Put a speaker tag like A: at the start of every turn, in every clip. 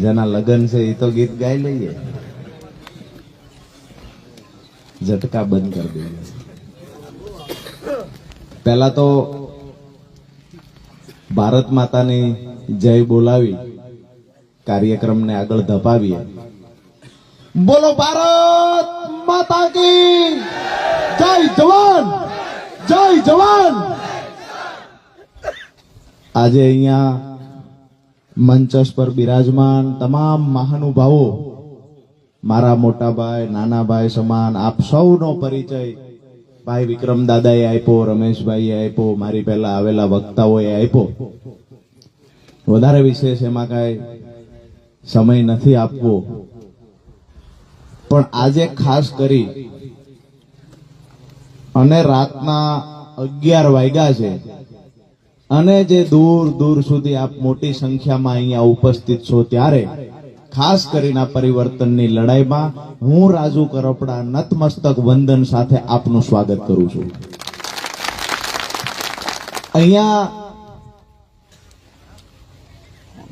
A: જેના લગ્ન છે એ તો ગીત ગાઈ લઈએ. ઝટકા બંધ કરી દઈએ. પહેલા તો ભારત માતાની જય બોલાવી, કાર્યક્રમને આગળ ધપાવીએ. બોલો ભારત માતા કી જય જવાન જય જવાન. આજે અહીંયા મંચસ પર બિરાજમાન તમામ મહાનુભાવો, મારા મોટા ભાઈ, નાના ભાઈ સમાન, આપ સૌનો પરિચય ભાઈ વિક્રમ દાદાએ આપ્યો, રમેશભાઈએ આપ્યો, મારી પહેલા આવેલા વક્તાઓએ આપ્યો. વધારે વિશેષ એમાં કાંઈ સમય નથી આપવો. પણ આજે ખાસ કરી અને રાતના અગિયાર વાગ્યા છે અને જે દૂર દૂર સુધી આપ મોટી સંખ્યામાં અહીંયા ઉપસ્થિત છો ત્યારે, ખાસ કરીને પરિવર્તનની લડાઈમાં, હું રાજુ કરપડા નતમસ્તક વંદન સાથે આપનું સ્વાગત કરું છું. અહીંયા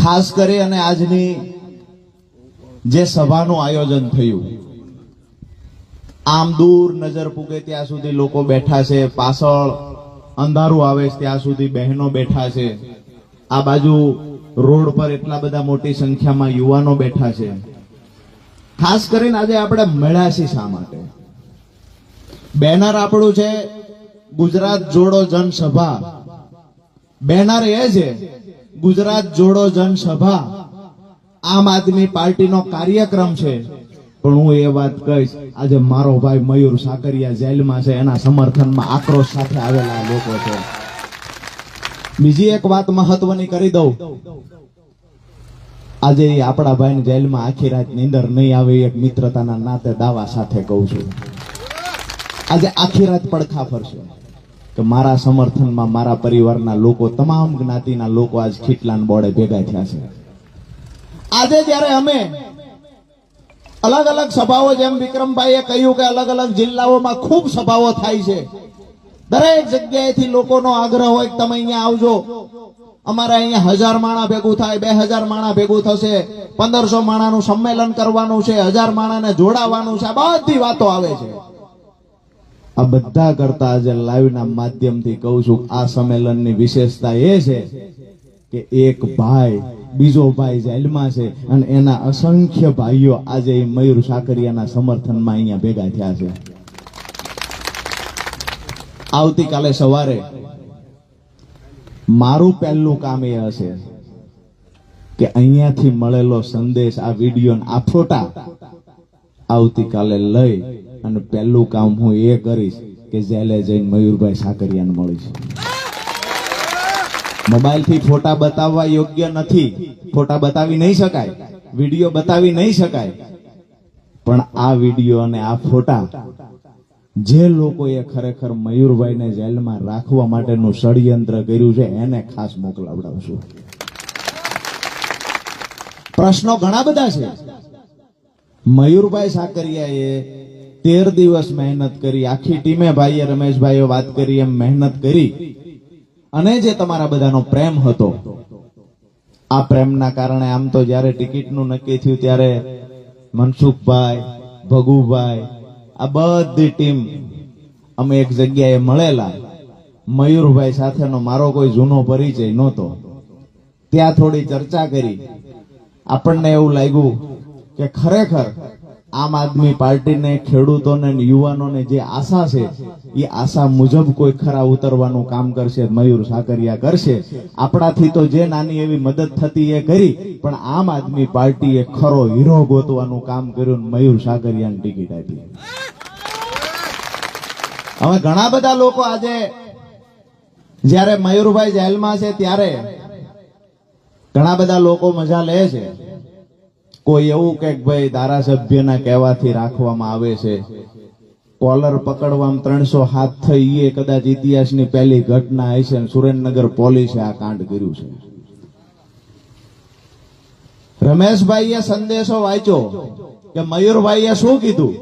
A: ખાસ કરી અને આજની જે સભાનું આયોજન થયું, આમ દૂર નજર પૂગે ત્યાં સુધી લોકો બેઠા છે પાછળ અંધારું આવે ત્યાં સુધી બહેનો બેઠા છે. આ બાજુ રોડ પર એટલા બધા મોટી સંખ્યામાં યુવાનો બેઠા છે. ખાસ કરીને આજે આપણે મળ્યા છીએ શા માટે? બેનર આપણું છે, ગુજરાત જોડો જનસભા. બેનર એ છે, ગુજરાત જોડો જનસભા. આમ આદમી પાર્ટીનો કાર્યક્રમ છે. પણ હું એ વાત કહીશ, આજે મારો ભાઈ મયુર સાકરિયા જેલમાં છે, એના સમર્થનમાં આક્રોશ સાથે આવેલા લોકો છે. બીજી એક વાત મહત્વની કરી દઉં. આજે આપણા ભાઈને જેલમાં આખી રાત નીંદર નહીં આવે એક મિત્રતાના નાતે દાવા સાથે કહું છું. આજે આખી રાત પડખા ફરશે. કે મારા સમર્થનમાં મારા પરિવારના લોકો, તમામ જ્ઞાતિના લોકો આજ ખીટલાન બોર્ડે ભેગા થયા છે. આજે જ્યારે અમે અલગ અલગ સભાઓ જેમ વિક્રમભાઈએ કહ્યું કે અલગ અલગ જિલ્લાઓમાં ખૂબ સભાઓ થાય છે. દરેક જગ્યાએથી લોકોનો આગ્રહ હોય તમે અહીંયા આવજો. અમારે અહીંયા હજાર માણા ભેગું થાય, બે હજાર માણા ભેગું થશે. પંદરસો માણાનું સંમેલન કરવાનું છે, હજાર માણાને જોડાવાનું છે. બધી વાતો આવે છે. આ બધા કરતા આજે લાઈવના માધ્યમથી કહું છું, આ સંમેલનની વિશેષતા એ છે કે એક ભાઈ, બીજો ભાઈ જેલમાં છે અને એના અસંખ્ય ભાઈઓ આજે મયુર સાકરિયાના સમર્થનમાં અહીંયા ભેગા થયા છે. આવતીકાલે સવારે મારું પહેલું કામ એ હશે કે અહીંયાથી મળેલો સંદેશ, આ વીડિયો આ ફોટા આવતીકાલે લઈ અને પહેલું કામ હું એ કરીશ કે જેલે જઈને મયુરભાઈ સાકરિયાને મળીશ. મોબાઈલથી ફોટા બતાવવા યોગ્ય નથી. ફોટા બતાવી નહીં શકાય. વીડિયો બતાવી નહીં શકાય. પણ આ વીડિયો અને આ ફોટા જે લોકોએ ખરેખર મયુરભાઈને જેલમાં રાખવા માટેનું ષડયંત્ર કર્યું છે, એને ખાસ મોકલાવડાવશું. પ્રશ્નો ઘણા બધા છે. મયુરભાઈ સાકરિયાએ તેર દિવસ મહેનત કરી, આખી ટીમે ભાઈએ રમેશભાઈએ વાત કરી, એમ મહેનત કરી. અને જે તમારા બધાનો પ્રેમ હતો, આ પ્રેમના કારણે આમ તો જ્યારે ટિકિટનું નક્કી થયું ત્યારે મનસુખભાઈ, ભગુભાઈ, આ બધી ટીમ અમે એક જગ્યાએ મળેલા. મયુરભાઈ સાથેનો મારો કોઈ જૂનો પરિચય નહોતો. ત્યાં થોડી ચર્ચા કરી. આપણને એવું લાગ્યું કે ખરેખર આમ આદમી પાર્ટીને, ખેડૂતોને યુવાનોને જે આશા છે, એ આશા મુજબ કોઈ ખરા ઉતરવાનું કામ કરશે, મયુર સાકરિયા કરશે. આપણાથી તો જે નાની એવી મદદ થતી એ કરી, પણ આમ આદમી પાર્ટીએ ખરો હીરો ગોતવાનું કામ કર્યું મયુર સાકરિયાની ટિકિટ આપી. હવે ઘણા બધા લોકો આજે, જ્યારે મયુરભાઈ જેલમાં છે ત્યારે ઘણા બધા લોકો મજા લે છે. કોઈ એવું કે ભાઈ ધારાસભ્યના કહેવાથી રાખવામાં આવે છે. કોલર પકડવામાં ત્રણસો હાથ થઈ એ કદાચ ઇતિહાસની પહેલી ઘટના હશે સુરેન્દ્રનગર પોલીસે આ કાંડ કર્યું છે. રમેશભાઈએ સંદેશો વાંચ્યો કે મયુરભાઈએ શું કીધું?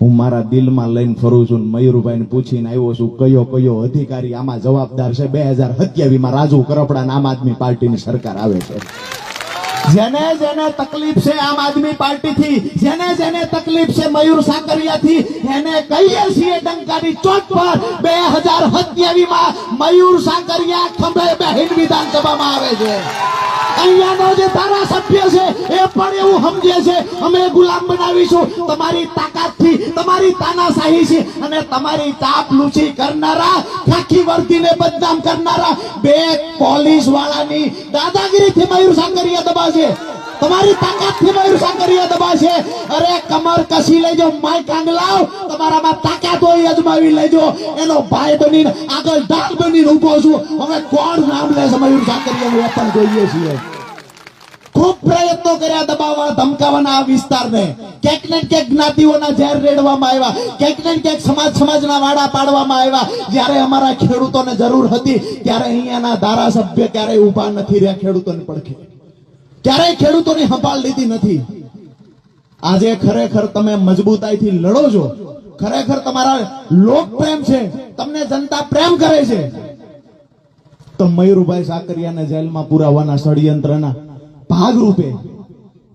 A: હું મારા દિલમાં લઈને ફરું છું મયુરભાઈને પૂછીને આવ્યો છું, કયો કયો અધિકારી આમાં જવાબદાર છે? બે હજાર સત્યાવીસમાં રાજુ કરપડા આમ આદમી પાર્ટીની સરકાર આવે છે. જેને જેને તકલીફ છે આમ આદમી પાર્ટીથી, જેને જેને તકલીફ છે મયુર સાકરિયાથી, એને કહીએ છીએ ડંકાની ચોટ પર, બે હજાર સત્યાવીસમાં મયુર સાકરિયા ખંભે બેહીન વિધાનસભામાં આવે છે. અહીંયાનો જે એ પણ એવું સમજે છે, અમે ગુલામ બનાવીશું. તમારી તાકાતથી, તમારી તાનાશાહી છે અને તમારી ચાપલૂસી કરનારા, ખાખી વર્દીને બદનામ કરનારા બે પોલીસ વાળાની દાદાગીરીથી મયુર સાકરિયા દબાશે. તમારી તાકાતથી મયુર સાકરિયા દબાશે. અરે કમર કસી લેજો માઈક આંગલાવ તમારામાં તાકાત હોય, અજમાવી લેજો. એનો ભાઈ બનીને આગળ ઢાલ બનીને ઊભો છું. હવે કોણ નામ લે મયુર સાકરિયાનું? એ પણ જોઈએ છીએ. ખૂબ પ્રયત્નો કર્યા દબાવવા, ધમકાવાના આ વિસ્તારને. ક્યાંક ને ક્યાંક જ્ઞાતિઓના ઝેર રેડવામાં આવ્યા. ક્યાંક ને ક્યાંક સમાજ સમાજના વાડા પાડવામાં આવ્યા. જ્યારે અમારા ખેડૂતોને જરૂર હતી, ત્યારે અહીંયાના ધારાસભ્ય ક્યારેય ઊભા નથી રહ્યા, ખેડૂતોને પડખે. ક્યારેય ખેડૂતોની સંભાળ લીધી નથી. આજે ખરેખર તમે મજબૂતાઈથી લડો છો. ખરેખર તમારા લોક પ્રેમ છે. તમને જનતા પ્રેમ કરે છે. તો મયુરભાઈ સાકરિયાને જેલમાં પુરાવાના ષડયંત્રના ભાગરૂપે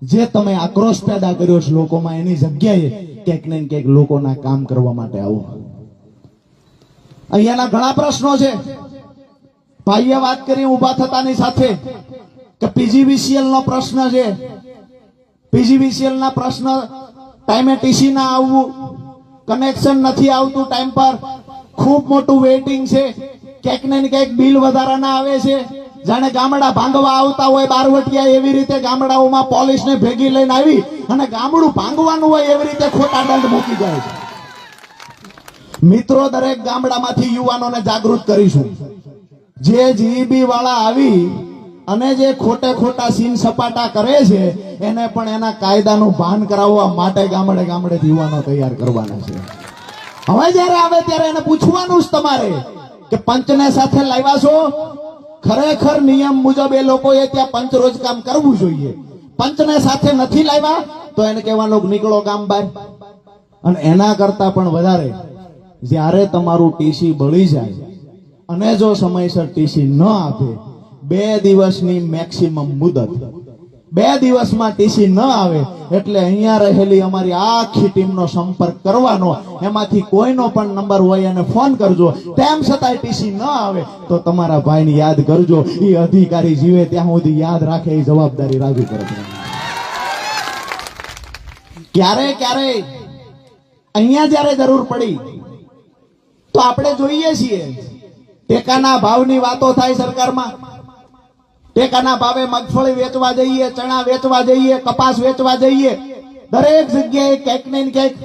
A: જે તમે આક્રોશ પેદા કર્યો છે લોકોમાં, એની જગ્યાએ ક્યાંક ને ક્યાંક લોકોના કામ કરવા માટે આવો. અહીંયાના ઘણા પ્રશ્નો છે. ભાઈએ વાત કરી ઊભા થતાની સાથે કે પીજીવીસીએલ નો પ્રશ્ન છે. પીજીવીસીએલ ના પ્રશ્ન ટાઈમે ટીસી ના આવવું, કનેક્શન નથી આવતું ટાઈમ પર. ખૂબ મોટું વેઇટિંગ છે. ક્યાંક ને ક્યાંક બિલ વધારાના આવે છે. જાણે ગામડા ભાંગવા આવતા હોય બારવટિયા એવી રીતે ગામડાઓમાં પોલીસને ભેગી લઈને આવી અને ગામડું ભાંગવાનું હોય એવી રીતે ખોટા દંડ મૂકી જાય છે. મિત્રો, દરેક ગામડામાંથી યુવાનોને જાગૃત કરીશું. જે જીબી વાળા આવી અને જે ખોટે ખોટા સીન સપાટા કરે છે, એને પણ એના કાયદાનું ભાન કરાવવા માટે ગામડે ગામડે યુવાનો તૈયાર કરવાના છે. હવે જ્યારે આવે ત્યારે એને પૂછવાનું જ તમારે કે પંચને સાથે લાવ્યા છો? ખરેખર નિયમ મુજબ એ લોકોએ ત્યાં પંચ રોજ કામ કરવું જોઈએ. પંચને સાથે નથી લાવ્યા તો એને કહેવાનું નીકળો ગામ બહાર. અને એના કરતા પણ વધારે, જ્યારે તમારું ટીસી બળી જાય અને જો સમયસર ટીસી ન આપે, બે દિવસની મેક્સિમમ મુદત. બે દિવસમાં ટીસી ન આવે, એટલે અહીંયા રહેલી અમારી આખી ટીમનો સંપર્ક કરવાનો. એમાંથી કોઈનો પણ નંબર હોય એને ફોન કરજો. તેમ છતાંય ટીસી ન આવે, તો તમારા ભાઈને યાદ કરજો. એ અધિકારી જીવે ત્યાં સુધી યાદ રાખે એ જવાબદારી રાજુ કરે ક્યારે ક્યારે? અહીંયા જ્યારે જરૂર પડી, તો આપણે જોઈએ છીએ. ટેકાના ભાવની વાતો થાય સરકારમાં. ટેકાના ભાવે મગફળી વેચવા જઈએ, ચણા વેચવા જઈએ, કપાસ વેચવા જઈએ, દરેક જગ્યાએ ક્યાંક ને ક્યાંક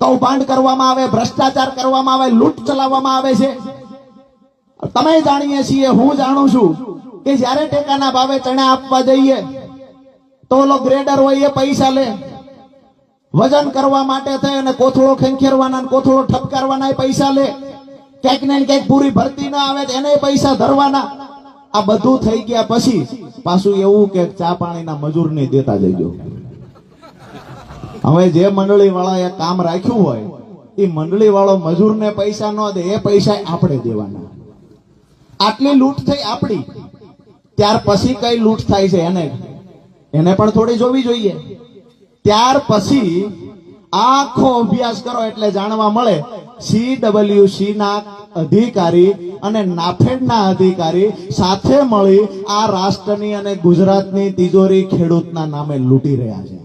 A: કૌભાંડ કરવામાં આવે, ભ્રષ્ટાચાર કરવામાં આવે, લૂંટ ચલાવવામાં આવે છે. તમે જાણીએ છીએ, હું જાણું છું કે જ્યારે ટેકાના ભાવે ચણા આપવા જઈએ, તો ઓલો ગ્રેડર હોય એ પૈસા લે. વજન કરવા માટે થઈ અને કોથળો ખેંખેરવાના કોથળો ઠપકારવાના પૈસા લે. ક્યાંક ને ક્યાંક પૂરી ભરતી ના આવે એને પૈસા ધરવાના. આ બધું થઈ ગયા પછી પાછું એવું કે ચા પાણીના મજૂરને દેતા જઈજો. હવે જે મંડળી વાળાએ કામ રાખ્યું હોય, એ મંડળી વાળો મજૂરને પૈસા ન દે, એ પૈસા આપણે દેવાના. આટલી લૂંટ થઈ આપણી, ત્યાર પછી કઈ લૂંટ થાય છે એને? એને પણ થોડી જોવી જોઈએ. ત્યાર પછી આખો અભ્યાસ કરો એટલે જાણવા મળે સી ડબલ્યુ સી ના અધિકારી અને નાફેડના અધિકારી સાથે મળી આ રાષ્ટ્રની અને ગુજરાતની તિજોરી ખેડૂતના નામે લૂંટી રહ્યા છે.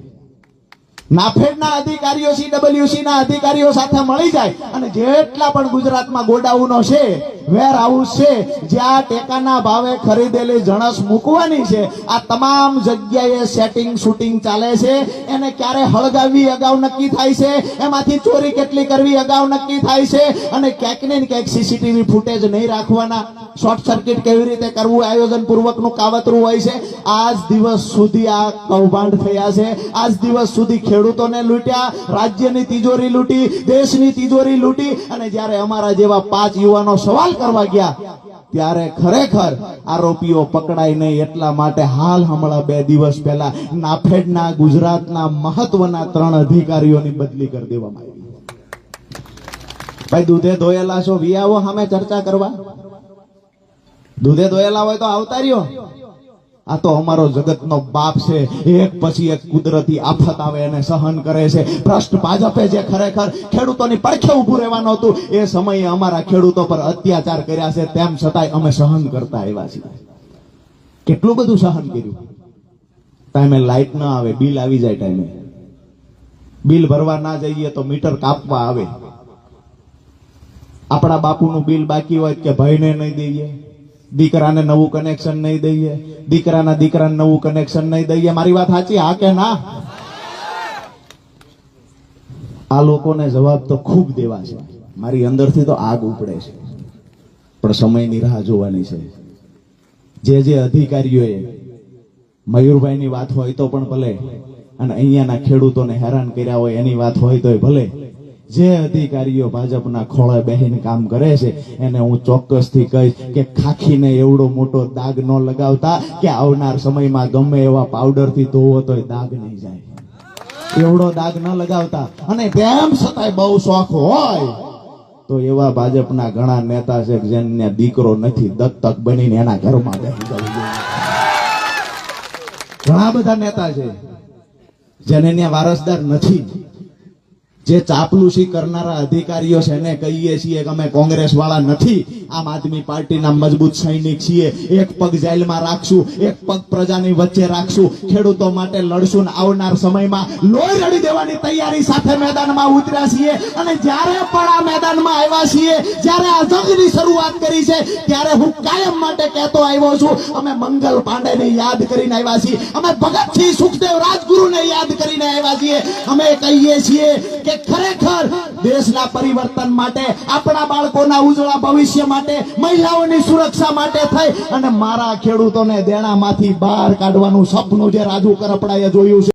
A: નાફેડના અધિકારીઓ સીડબ્લ્યુસી ના અધિકારીઓ સાથે મળી જાય અને જેટલા પણ ગુજરાતમાં ગોડાઉનો છે વેર હાઉસ છે જ્યાં ટેકાના ભાવે ખરીદેલી જણસ મૂકવાની છે. આ તમામ જગ્યાએ સેટિંગ શૂટિંગ ચાલે છે. એને ક્યારે હળગાવવી અગાઉ નક્કી થાય છે? એમાંથી ચોરી કેટલી કરવી અગાઉ નક્કી થાય છે? અને ક્યાંક ને ક્યાંક સીસીટીવી ફૂટેજ નહીં રાખવાના. શોર્ટ સર્કિટ કેવી રીતે કરવું? આયોજન પૂર્વકનું કાવતરું હોય છે. આજ દિવસ સુધી આ કૌભાંડ થયા છે. આજ દિવસ સુધી ખેડૂતોને લૂંટ્યા, રાજ્યની તિજોરી લૂંટી, દેશની તિજોરી લૂંટી. અને જ્યારે અમારા જેવા પાંચ યુવાનો સવાલ કરવા ગયા. ત્યારે ખરેખર આરોપીઓ પકડાય નહીં એટલા માટે હાલ હમણાં બે દિવસ પહેલા નાફેડના ગુજરાતના મહત્વના ત્રણ અધિકારીઓની બદલી કરી દેવામાં આવી. ભાઈ, દૂધે ધોયેલા છો? વિયાવો સામે ચર્ચા કરવા. દૂધે ધોયેલા હોય તો આવતા રહ્યો. આ તો અમારો જગતનો બાપ છે. એક પછી એક કુદરતી આફત આવે એને સહન કરે છે. ભ્રષ્ટ ભાજપે જે ખરેખર ખેડૂતોની પડખે ઊભું રહેવાનું હતું, એ સમયે અમારા ખેડૂતો પર અત્યાચાર કર્યા છે. તેમ છતાંય અમે સહન કરતા આવ્યા છીએ. કેટલું બધું સહન કર્યું? ટાઈમે લાઈટ ન આવે, બિલ આવી જાય ટાઈમે. બિલ ભરવા ના જઈએ તો મીટર કાપવા આવે. આપણા બાપુનું બિલ બાકી હોય કે ભાઈને નહીં દઈએ? દીકરાને નવું કનેક્શન નહીં દઈએ. દીકરાના દીકરાને નવું કનેક્શન નહીં દઈએ. મારી વાત સાચી, હા કે ના? આ લોકોને જવાબ તો ખૂબ દેવા છે. મારી અંદરથી તો આગ ઉપડે છે. પણ સમયની રાહ જોવાની છે. જે જે અધિકારીઓએ મયુરભાઈની વાત હોય તો પણ ભલે, અને અહીંયાના ખેડૂતોને હેરાન કર્યા હોય એની વાત હોય તોય ભલે જે અધિકારીઓ ભાજપના ખોળે બેહીને કામ કરે છે, એને હું ચોક્કસથી કહીશ કે ખાખીને એવડો મોટો દાગ ન લગાવતા કે આવનાર સમયમાં ગમે એવા પાવડરથી ધોવો તોય દાગ નહીં જાય. એવડો દાગ ન લગાવતા. અને તેમ છતાંય બહુ શોખ હોય તો એવા ભાજપના ઘણા નેતા છે જેને દીકરો નથી, દત્તક બનીને એના ઘરમાં ઘણા બધા નેતા છે જેને ત્યાં વારસદાર નથી. જે ચાપલુસી કરનારા અધિકારીઓ છે એને કહીએ છીએ કે અમે કોંગ્રેસ વાળા નથી. આમ આદમી પાર્ટીના મજબૂત સૈનિક છીએ. એક પગ જેલમાં રાખશું, એક પગ પ્રજાની વચ્ચે રાખશું. ખેડૂતો માટે લડશું ને આવનાર સમયમાં લોહી રડી દેવાની તૈયારી સાથે મેદાનમાં ઉતર્યા છીએ. અને જ્યારે પણ આ મેદાનમાં આવ્યા છીએ, જ્યારે આ જંગની શરૂઆત કરી છે, ત્યારે હું કાયમ માટે કહેતો આવ્યો છું, અમે મંગલ પાંડેને યાદ કરીને આવ્યા છીએ. અમે ભગતસિંહ સુખદેવ રાજગુરુને યાદ કરીને આવ્યા છીએ. અમે કહીએ છીએ કે ખરેખર દેશના પરિવર્તન માટે, આપણા બાળકોના ઉજળા ભવિષ્ય માટે, મહિલાઓની સુરક્ષા માટે થઈ અને મારા ખેડૂતોને દેણામાંથી બહાર કાઢવાનું સપનું જે રાજુ કરપડાએ જોયું છે.